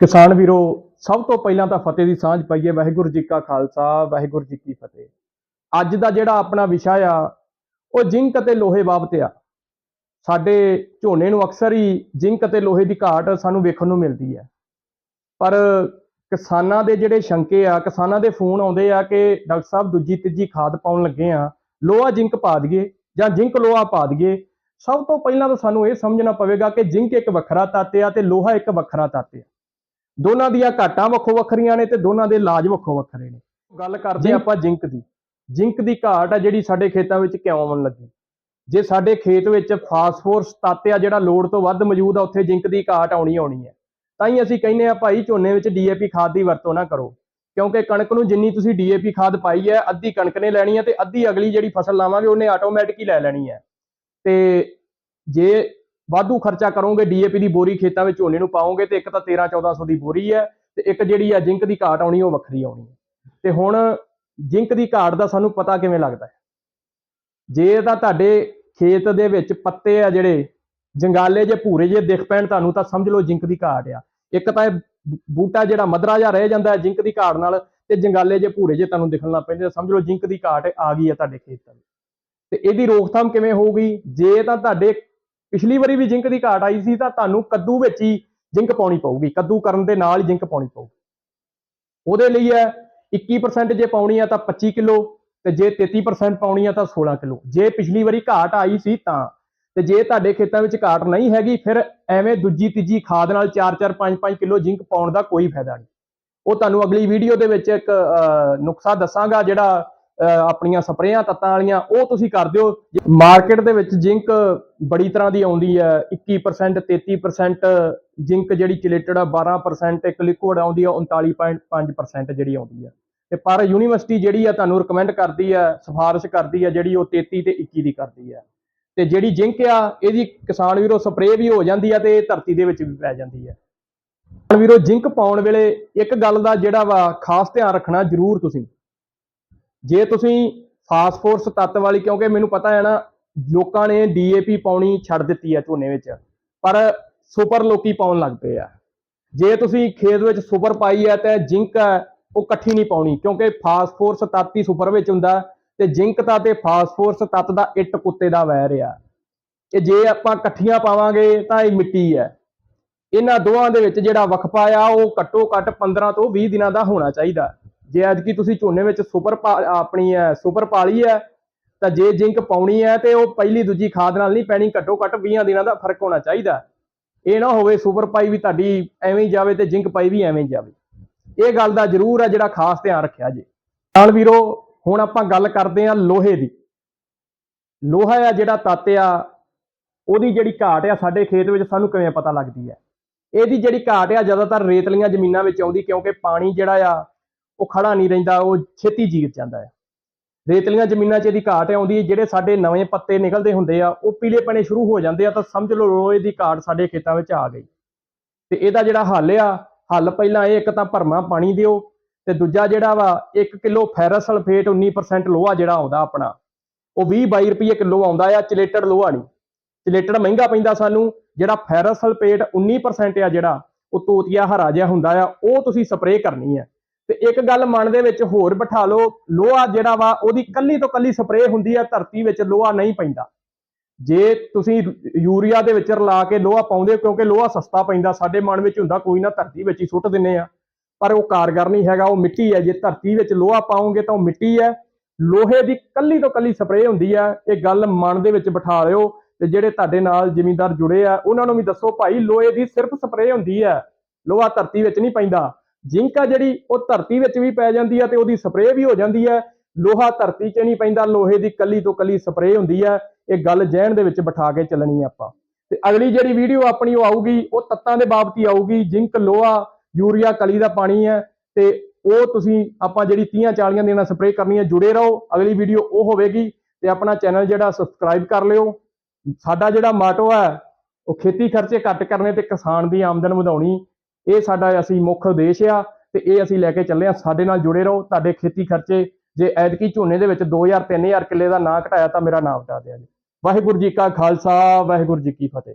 ਕਿਸਾਨ ਵੀਰੋ, ਸਭ ਤੋਂ ਪਹਿਲਾਂ ਤਾਂ ਫਤਿਹ ਦੀ ਸਾਂਝ ਪਾਈਏ। ਵਾਹਿਗੁਰੂ ਜੀ ਕਾ ਖਾਲਸਾ, ਵਾਹਿਗੁਰੂ ਜੀ ਕੀ ਫਤਿਹ। ਅੱਜ ਦਾ ਜਿਹੜਾ ਆਪਣਾ ਵਿਸ਼ਾ ਆ, ਉਹ ਜ਼ਿੰਕ ਅਤੇ ਲੋਹੇ ਬਾਬਤ ਆ। ਸਾਡੇ ਝੋਨੇ ਨੂੰ ਅਕਸਰ ਹੀ ਜ਼ਿੰਕ ਅਤੇ ਲੋਹੇ ਦੀ ਘਾਟ ਸਾਨੂੰ ਵੇਖਣ ਨੂੰ ਮਿਲਦੀ ਹੈ। ਪਰ ਕਿਸਾਨਾਂ ਦੇ ਜਿਹੜੇ ਸ਼ੰਕੇ ਆ, ਕਿਸਾਨਾਂ ਦੇ ਫੋਨ ਆਉਂਦੇ ਆ ਕਿ ਡਾਕਟਰ ਸਾਹਿਬ ਦੂਜੀ, ਤੀਜੀ ਖਾਦ ਪਾਉਣ ਲੱਗੇ ਆ। ਲੋਹਾ ਜ਼ਿੰਕ ਪਾ ਦਈਏ ਜਾਂ ਜ਼ਿੰਕ ਲੋਹਾ ਪਾ ਦਈਏ, ਸਭ ਤੋਂ ਪਹਿਲਾਂ ਤਾਂ ਸਾਨੂੰ ਇਹ ਸਮਝਣਾ ਪਵੇਗਾ ਕਿ ਜ਼ਿੰਕ ਇੱਕ ਵੱਖਰਾ ਤੱਤ ਆ ਤੇ ਲੋਹਾ ਇੱਕ ਵੱਖਰਾ ਤੱਤ ਆ। ਦੋਨਾਂ ਦੀਆਂ ਘਾਟਾਂ ਵੱਖੋ ਵੱਖਰੀਆਂ ਨੇ ਤੇ ਦੋਨਾਂ ਦੇ ਇਲਾਜ ਵੱਖੋ ਵੱਖਰੇ ਨੇ। ਗੱਲ ਕਰਦੇ ਆਪਾਂ ਜ਼ਿੰਕ ਦੀ। ਜ਼ਿੰਕ ਦੀ ਘਾਟ ਆ ਜਿਹੜੀ ਸਾਡੇ ਖੇਤਾਂ ਵਿੱਚ ਕਿਉਂ ਆਉਣ ਲੱਗੀ। ਜੇ ਸਾਡੇ ਖੇਤ ਵਿੱਚ ਫਾਸਫੋਰਸ ਤੱਤ ਆ ਜਿਹੜਾ ਲੋੜ ਤੋਂ ਵੱਧ ਮੌਜੂਦ ਆ ਉੱਥੇ ਜ਼ਿੰਕ ਦੀ ਘਾਟ ਆਉਣੀ ਆਉਣੀ ਹੈ। ਤਾਂ ਹੀ ਅਸੀਂ ਕਹਿੰਦੇ ਆ ਭਾਈ ਝੋਨੇ ਵਿੱਚ ਡੀਏਪੀ ਖਾਦ ਦੀ ਵਰਤੋਂ ਨਾ ਕਰੋ। ਕਿਉਂਕਿ ਕਣਕ ਨੂੰ ਜਿੰਨੀ ਤੁਸੀਂ ਡੀਏਪੀ ਖਾਦ ਪਾਈ ਹੈ ਅੱਧੀ ਕਣਕ ਨੇ ਲੈਣੀ ਹੈ ਤੇ ਅੱਧੀ ਅਗਲੀ ਜਿਹੜੀ ਫਸਲ ਲਾਵਾਂਗੇ ਉਹਨੇ ਆਟੋਮੈਟਿਕ ਹੀ ਲੈ ਲੈਣੀ ਹੈ। ਤੇ ਜੇ ਵਾਧੂ ਖਰਚਾ ਕਰੋਗੇ, ਡੀਏਪੀ ਦੀ ਬੋਰੀ ਖੇਤਾਂ ਵਿੱਚ ਝੋਨੇ ਨੂੰ ਪਾਓਗੇ ਤੇ ਇੱਕ ਤਾਂ 13 1400 ਦੀ ਬੋਰੀ ਹੈ ਤੇ ਇੱਕ ਜਿਹੜੀ ਆ ਜ਼ਿੰਕ ਦੀ ਘਾਟ ਆਉਣੀ, ਉਹ ਵੱਖਰੀ ਆਉਣੀ ਹੈ। ਤੇ ਹੁਣ ਜ਼ਿੰਕ ਦੀ ਘਾਟ ਦਾ ਸਾਨੂੰ ਪਤਾ ਕਿਵੇਂ ਲੱਗਦਾ ਹੈ? ਜੇ ਤਾਂ ਤੁਹਾਡੇ ਖੇਤ ਦੇ ਵਿੱਚ ਪੱਤੇ ਆ ਜਿਹੜੇ, ਜੰਗਾਲੇ ਜੇ ਭੂਰੇ ਜੇ ਦਿਖ ਪੈਣ ਤੁਹਾਨੂੰ, ਤਾਂ ਸਮਝ ਲਓ ਜ਼ਿੰਕ ਦੀ ਘਾਟ ਆ। ਇੱਕ ਤਾਂ ਇਹ ਬੂਟਾ ਜਿਹੜਾ ਮਧਰਾ ਜਿਹਾ ਰਹਿ ਜਾਂਦਾ ਹੈ ਜ਼ਿੰਕ ਦੀ ਘਾਟ ਨਾਲ ਤੇ ਜੰਗਾਲੇ ਜੇ ਭੂਰੇ ਜੇ ਤੁਹਾਨੂੰ ਦਿਖਣ ਲੱਗ ਪੈਂਦੇ ਸਮਝ ਲਓ ਜ਼ਿੰਕ ਦੀ ਘਾਟ ਆ ਗਈ ਹੈ ਤੁਹਾਡੇ ਖੇਤਾਂ ਵਿੱਚ ਤੇ ਇਹਦੀ ਰੋਕਥਾਮ ਕਿਵੇਂ ਹੋਊਗੀ? ਜੇ ਤਾਂ ਤੁਹਾਡੇ ਪਿਛਲੀ ਵਾਰੀ ਵੀ ਜ਼ਿੰਕ ਦੀ ਘਾਟ ਆਈ ਸੀ ਤਾਂ ਤੁਹਾਨੂੰ ਕੱਦੂ ਵਿੱਚ ਹੀ ਜ਼ਿੰਕ ਪਾਉਣੀ ਪਊਗੀ। ਕੱਦੂ ਕਰਨ ਦੇ ਨਾਲ ਹੀ ਜ਼ਿੰਕ ਪਾਉਣੀ ਪਊਗੀ। ਉਹਦੇ ਲਈ ਹੈ 21% ਜੇ ਪਾਉਣੀ ਆ ਤਾਂ 25 ਕਿਲੋ ਤੇ ਜੇ 33% ਪਾਉਣੀ ਆ ਤਾਂ 16 ਕਿਲੋ। ਜੇ ਪਿਛਲੀ ਵਾਰੀ ਘਾਟ ਆਈ ਸੀ ਤਾਂ, ਤੇ ਜੇ ਤੁਹਾਡੇ ਖੇਤਾਂ ਵਿੱਚ ਘਾਟ ਨਹੀਂ ਹੈਗੀ, ਫਿਰ ਐਵੇਂ ਦੂਜੀ ਤੀਜੀ ਖਾਦ ਨਾਲ 4-4 5-5 ਕਿਲੋ ਜ਼ਿੰਕ ਪਾਉਣ ਦਾ ਕੋਈ ਫਾਇਦਾ ਨਹੀਂ। ਉਹ ਤੁਹਾਨੂੰ ਅਗਲੀ ਵੀਡੀਓ ਦੇ ਵਿੱਚ ਇੱਕ ਨੁਕਸਾ ਦੱਸਾਂਗਾ ਜਿਹੜਾ ਆਪਣੀਆਂ ਸਪਰੇਆਂ, ਤੱਤਾਂ ਵਾਲੀਆਂ, ਉਹ ਤੁਸੀਂ ਕਰ ਦਿਓ। ਮਾਰਕੀਟ ਦੇ ਵਿੱਚ ਜ਼ਿੰਕ ਬੜੀ ਤਰ੍ਹਾਂ ਦੀ ਆਉਂਦੀ ਹੈ। 21% 33% ਜ਼ਿੰਕ ਜਿਹੜੀ ਚਿਲੇਟਡ ਆ 12% ਇੱਕ ਲਿਕੁਇਡ ਆਉਂਦੀ ਆ 39.5% ਜਿਹੜੀ ਆਉਂਦੀ ਆ। ਤੇ ਪਰ ਯੂਨੀਵਰਸਿਟੀ ਜਿਹੜੀ ਆ, ਤੁਹਾਨੂੰ ਰეკਮੈਂਡ ਕਰਦੀ ਆ, ਸਿਫਾਰਿਸ਼ ਕਰਦੀ ਆ, ਜਿਹੜੀ ਉਹ 33 ਤੇ 21 ਦੀ ਕਰਦੀ ਆ। ਤੇ ਜਿਹੜੀ ਜ਼ਿੰਕ ਆ, ਇਹਦੀ ਕਿਸਾਨ ਵੀਰੋ ਸਪਰੇਅ ਵੀ ਹੋ ਜਾਂਦੀ ਆ ਤੇ ਇਹ ਧਰਤੀ ਦੇ ਵਿੱਚ ਵੀ ਪੈ ਜਾਂਦੀ ਆ। ਵੀਰੋ, ਜ਼ਿੰਕ ਪਾਉਣ ਵੇਲੇ ਇੱਕ ਗੱਲ ਦਾ ਜਿਹੜਾ ਵਾ, ਖਾਸ ਧਿਆਨ ਰੱਖਣਾ ਜ਼ਰੂਰ ਤੁਸੀਂ। ਜੇ ਤੁਸੀਂ ਫਾਸਫੋਰਸ ਤੱਤ ਵਾਲੀ, ਕਿਉਂਕਿ ਮੈਨੂੰ ਪਤਾ ਹੈ ਨਾ, ਲੋਕਾਂ ਨੇ ਡੀਏਪੀ ਪਾਉਣੀ ਛੱਡ ਦਿੱਤੀ ਹੈ ਝੋਨੇ ਵਿੱਚ, ਪਰ ਸੁਪਰ ਲੋਕੀ ਪਾਉਣ ਲੱਗ ਪਏ ਆ। ਜੇ ਤੁਸੀਂ ਖੇਤ ਵਿੱਚ ਸੁਪਰ ਪਾਈ ਹੈ ਤੇ ਜ਼ਿੰਕ ਹੈ, ਉਹ ਇਕੱਠੀ ਨਹੀਂ ਪਾਉਣੀ, ਕਿਉਂਕਿ ਫਾਸਫੋਰਸ ਤੱਤ ਹੀ ਸੁਪਰ ਵਿੱਚ ਹੁੰਦਾ ਤੇ ਜ਼ਿੰਕ ਤਾਂ ਤੇ ਫਾਸਫੋਰਸ ਤੱਤ ਦਾ ਇੱਟ ਕੁੱਤੇ ਦਾ ਵੈਰ ਆ। ਇਹ ਜੇ ਆਪਾਂ ਇਕੱਠੀਆਂ ਪਾਵਾਂਗੇ ਤਾਂ ਇਹ ਮਿੱਟੀ ਹੈ। ਇਹਨਾਂ ਦੋਵਾਂ ਦੇ ਵਿੱਚ ਜਿਹੜਾ ਵਕਫਾ ਆ, ਉਹ ਘੱਟੋ ਘੱਟ 15 ਤੋਂ 20 ਦਿਨਾਂ ਦਾ ਹੋਣਾ ਚਾਹੀਦਾ। ਜੇ ਅੱਜ ਐਤਕੀ ਤੁਸੀਂ ਝੋਨੇ ਵਿੱਚ ਸੁਪਰ ਪਾ- ਆਪਣੀ ਹੈ ਸੁਪਰ ਪਾਲੀ ਹੈ, ਤਾਂ ਜੇ ਜ਼ਿੰਕ ਪਾਉਣੀ ਹੈ ਤੇ ਉਹ ਪਹਿਲੀ ਦੂਜੀ ਖਾਦ ਨਾਲ ਨਹੀਂ ਪੈਣੀ, ਘੱਟੋ ਘੱਟ 20 ਦਿਨਾਂ ਦਾ ਫ਼ਰਕ ਹੋਣਾ ਚਾਹੀਦਾ। ਇਹ ਨਾ ਹੋਵੇ ਸੁਪਰ ਪਾਈ ਵੀ ਤੁਹਾਡੀ ਐਵੇਂ ਹੀ ਜਾਵੇ ਤੇ ਜ਼ਿੰਕ ਪਾਈ ਵੀ ਐਵੇਂ ਹੀ ਜਾਵੇ। ਇਹ ਗੱਲ ਦਾ ਜ਼ਰੂਰ ਹੈ ਜਿਹੜਾ ਖਾਸ ਧਿਆਨ ਰੱਖਿਆ ਜੇ। ਨਾਲ ਵੀਰੋ, ਹੁਣ ਆਪਾਂ ਗੱਲ ਕਰਦੇ ਹਾਂ ਲੋਹੇ ਦੀ। ਲੋਹਾ ਆ ਜਿਹੜਾ ਤੱਤ ਆ, ਉਹਦੀ ਜਿਹੜੀ ਘਾਟ ਆ ਸਾਡੇ ਖੇਤ ਵਿੱਚ ਸਾਨੂੰ ਕਿਵੇਂ ਪਤਾ ਲੱਗਦੀ ਹੈ? ਇਹਦੀ ਜਿਹੜੀ ਘਾਟ ਆ ਜ਼ਿਆਦਾਤਰ ਰੇਤਲੀਆਂ ਜ਼ਮੀਨਾਂ ਵਿੱਚ ਆਉਂਦੀ ਕਿਉਂਕਿ ਪਾਣੀ ਜਿਹੜਾ ਆ ਉਹ ਖੜਾ ਨਹੀਂ ਰਹਿੰਦਾ, ਉਹ ਛੇਤੀ ਜੀਰ ਜਾਂਦਾ ਹੈ। ਰੇਤਲੀਆਂ ਜ਼ਮੀਨਾਂ 'ਚ ਇਹਦੀ ਘਾਟ ਆਉਂਦੀ ਹੈ, ਜਿਹੜੇ ਸਾਡੇ ਨਵੇਂ ਪੱਤੇ ਨਿਕਲਦੇ ਹੁੰਦੇ ਆ, ਉਹ ਪੀਲੇ ਪਣੇ ਸ਼ੁਰੂ ਹੋ ਜਾਂਦੇ ਆ ਤਾਂ ਸਮਝ ਲਓ ਲੋਹੇ ਦੀ ਘਾਟ ਸਾਡੇ ਖੇਤਾਂ ਵਿੱਚ ਆ ਗਈ। ਤੇ ਇਹਦਾ ਜਿਹੜਾ ਹੱਲ ਆ, ਹੱਲ ਪਹਿਲਾਂ ਇਹ ਇੱਕ ਤਾਂ ਭਰਮਾ ਪਾਣੀ ਦਿਓ ਤੇ ਦੂਜਾ ਜਿਹੜਾ ਵਾ 1 ਕਿਲੋ ਫੈਰਸ ਸਲਫੇਟ 19% ਲੋਹਾ ਜਿਹੜਾ ਆਉਂਦਾ ਆਪਣਾ। ਉਹ 20 22 ਰੁਪਏ ਕਿਲੋ ਆਉਂਦਾ ਆ ਚਲੇਟਡ ਲੋਹਾ ਨਹੀਂ। ਚਲੇਟਡ ਮਹਿੰਗਾ ਪੈਂਦਾ ਸਾਨੂੰ, ਜਿਹੜਾ ਫੈਰਸ ਸਲਫੇਟ 19% ਆ ਜਿਹੜਾ, ਉਹ ਤੋਤੀਆ ਹਰਾ ਜਿਹਾ ਹੁੰਦਾ ਆ, ਉਹ ਤੁਸੀਂ ਸਪਰੇਅ ਕਰਨੀ ਹੈ ਤੇ ਇੱਕ ਗੱਲ ਮਨ ਦੇ ਵਿੱਚ ਹੋਰ ਬਿਠਾ ਲਓ, ਲੋਹਾ ਜਿਹੜਾ ਵਾ, ਉਹਦੀ ਕੱਲੀ ਤੋਂ ਕੱਲੀ ਸਪਰੇਅ ਹੁੰਦੀ ਆ, ਧਰਤੀ ਵਿੱਚ ਲੋਹਾ ਨਹੀਂ ਪੈਂਦਾ। ਜੇ ਤੁਸੀਂ ਯੂਰੀਆ ਦੇ ਵਿੱਚ ਰਲਾ ਕੇ ਲੋਹਾ ਪਾਉਂਦੇ ਹੋ, ਕਿਉਂਕਿ ਲੋਹਾ ਸਸਤਾ ਪੈਂਦਾ, ਸਾਡੇ ਮਨ ਵਿੱਚ ਹੁੰਦਾ ਕੋਈ ਨਾ, ਧਰਤੀ ਵਿੱਚ ਹੀ ਸੁੱਟ ਦਿੰਨੇ ਆ। ਪਰ ਉਹ ਕਾਰਗਰ ਨਹੀਂ ਹੈਗਾ, ਉਹ ਮਿੱਟੀ ਹੈ। ਜੇ ਧਰਤੀ ਵਿੱਚ ਲੋਹਾ ਪਾਉਂਗੇ ਤਾਂ ਉਹ ਮਿੱਟੀ ਹੈ। ਲੋਹੇ ਦੀ ਕੱਲੀ ਤੋਂ ਕੱਲੀ ਸਪਰੇਅ ਹੁੰਦੀ ਆ। ਇਹ ਗੱਲ ਮਨ ਦੇ ਵਿੱਚ ਬਿਠਾ ਲਿਓ ਤੇ ਜਿਹੜੇ ਤੁਹਾਡੇ ਨਾਲ ਜ਼ਿਮੀਂਦਾਰ ਜੁੜੇ ਆ, ਉਹਨਾਂ ਨੂੰ ਵੀ ਦੱਸੋ ਭਾਈ, ਲੋਹੇ ਦੀ ਸਿਰਫ ਸਪਰੇਅ ਹੁੰਦੀ ਹੈ। ਲੋਹਾ ਧਰਤੀ ਵਿੱਚ ਨਹੀਂ ਪੈਂਦਾ। ਜ਼ਿੰਕ ਆ ਜਿਹੜੀ ਉਹ ਧਰਤੀ ਵਿੱਚ ਵੀ ਪੈ ਜਾਂਦੀ ਹੈ ਤੇ ਉਹਦੀ ਸਪਰੇਅ ਵੀ ਹੋ ਜਾਂਦੀ ਹੈ ਲੋਹਾ ਧਰਤੀ 'ਚ ਨਹੀਂ ਪੈਂਦਾ, ਲੋਹੇ ਦੀ ਕੱਲੀ ਤੋਂ ਕੱਲੀ ਸਪਰੇਅ ਹੁੰਦੀ ਹੈ ਇਹ ਗੱਲ ਜਹਿਣ ਦੇ ਵਿੱਚ ਬਿਠਾ ਕੇ ਚੱਲਣੀ ਆ ਆਪਾਂ। ਤੇ ਅਗਲੀ ਜਿਹੜੀ ਵੀਡੀਓ ਆਪਣੀ ਉਹ ਆਊਗੀ, ਉਹ ਤੱਤਾਂ ਦੇ ਬਾਬਤ ਆਊਗੀ। ਜ਼ਿੰਕ, ਲੋਹਾ, ਯੂਰੀਆ, ਕਲੀ ਦਾ ਪਾਣੀ ਹੈ ਤੇ ਉਹ ਤੁਸੀਂ ਆਪਾਂ ਜਿਹੜੀ 30 40 ਦਿਨਾਂ ਸਪਰੇਅ ਕਰਨੀ ਹੈ ਜੁੜੇ ਰਹੋ। ਅਗਲੀ ਵੀਡੀਓ ਉਹ ਹੋਵੇਗੀ ਤੇ ਆਪਣਾ ਚੈਨਲ ਜਿਹੜਾ ਸਬਸਕ੍ਰਾਈਬ ਕਰ ਲਿਓ। ਸਾਡਾ ਜਿਹੜਾ ਮਾਟੋ ਹੈ ਉਹ ਖੇਤੀ ਖਰਚੇ ਘੱਟ ਕਰਨੇ ਤੇ ਕਿਸਾਨ ਦੀ ਆਮਦਨ ਵਧਾਉਣੀ। ਇਹ ਸਾਡਾ ਅਸੀਂ ਮੁੱਖ ਉਦੇਸ਼ ਆ ਤੇ ਇਹ ਅਸੀਂ ਲੈ ਕੇ ਚੱਲੇ ਆ। ਸਾਡੇ ਨਾਲ ਜੁੜੇ ਰਹੋ, ਤੁਹਾਡੇ ਖੇਤੀ ਖਰਚੇ, ਜੇ ਐਤਕੀ ਝੋਨੇ ਦੇ ਵਿੱਚ 2000 3000 ਕਿੱਲੇ ਦਾ ਨਾਂ ਘਟਾਇਆ ਤਾਂ ਮੇਰਾ ਨਾਮ ਵਟਾ ਦਿਆ ਜੀ। ਵਾਹਿਗੁਰੂ ਜੀ ਕਾ ਖਾਲਸਾ, ਵਾਹਿਗੁਰੂ ਜੀ ਕੀ ਫਤਿਹ।